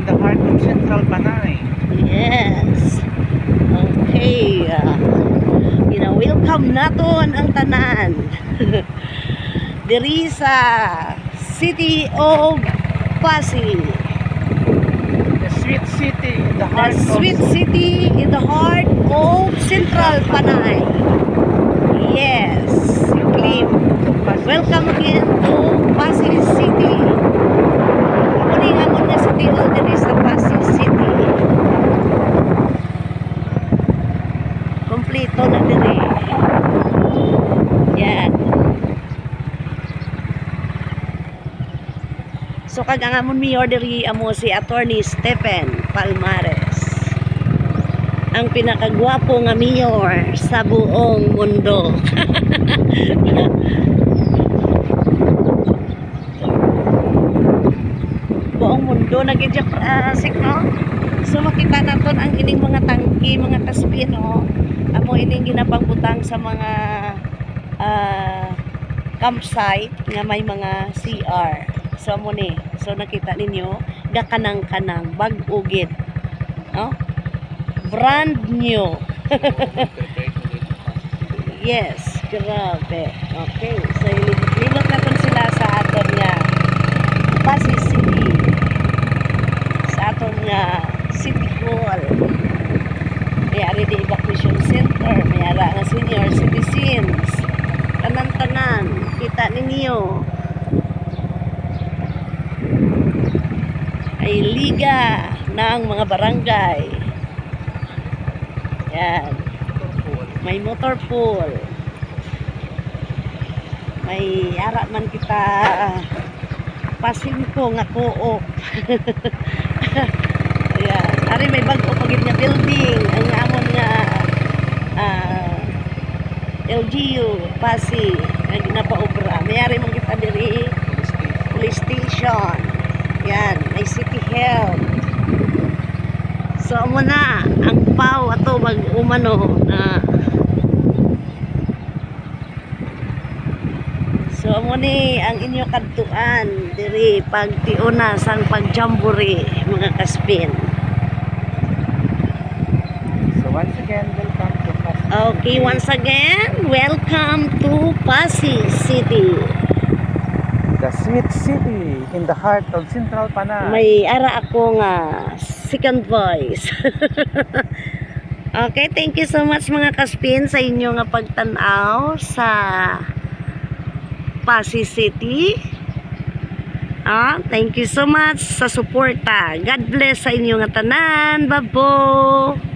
sweet in the heart of Central Panay. Yes. Okay. Uh, welcome naton ang tanan. Diri sa City of Pasig. The sweet city in the The heart sweet of city in the heart of Central Panay. Yes. Welcome again to Pasig City. Muni nga mo na City Hall diri sa Pasig City. Kompleto na diri. Yan. So kag ang amon mayor diri amo si Attorney Stephen Palmares. Ang pinakagwapo nga mayor sa buong mundo. buong mundo nagidyak uh, signo so makita naton ang ining mga tangki mga taspin no? Amo ining ginapangbutang sa mga ah, campsite nga may mga CR so amo ni. So nakita ninyo gakanang-kanang bag-ugit no? Brand new. Yes grabe. Okay so ililot naton sila sa aton nga Pasig City nga City Hall. May ari di evacuation center may ara nga senior citizens. Tanan-tanan kita ninyo. Ay liga ng mga barangay. Yan. May motor pool. May ara man kita. Pasimpo nga co-op Ayan. Ari may bag-o pagit nga building ang amon nga ah, LGU Pasi nga ginapaobra. May ari man kita diri police station. Yan, may city health. So amo na ang pau ato mag umano na So amo ni ang inyo kadtuan diri pagtiuna sang pagjambore mga kaspin. So once again, welcome to Pasig. Okay, once again, welcome to Pasig City. The sweet city in the heart of Central Panay. May ara ako nga second voice. okay, thank you so much mga kaspin sa inyo nga pagtanaw sa Pasig City. Ah, thank you so much sa suporta. God bless sa inyo nga tanan. Babo.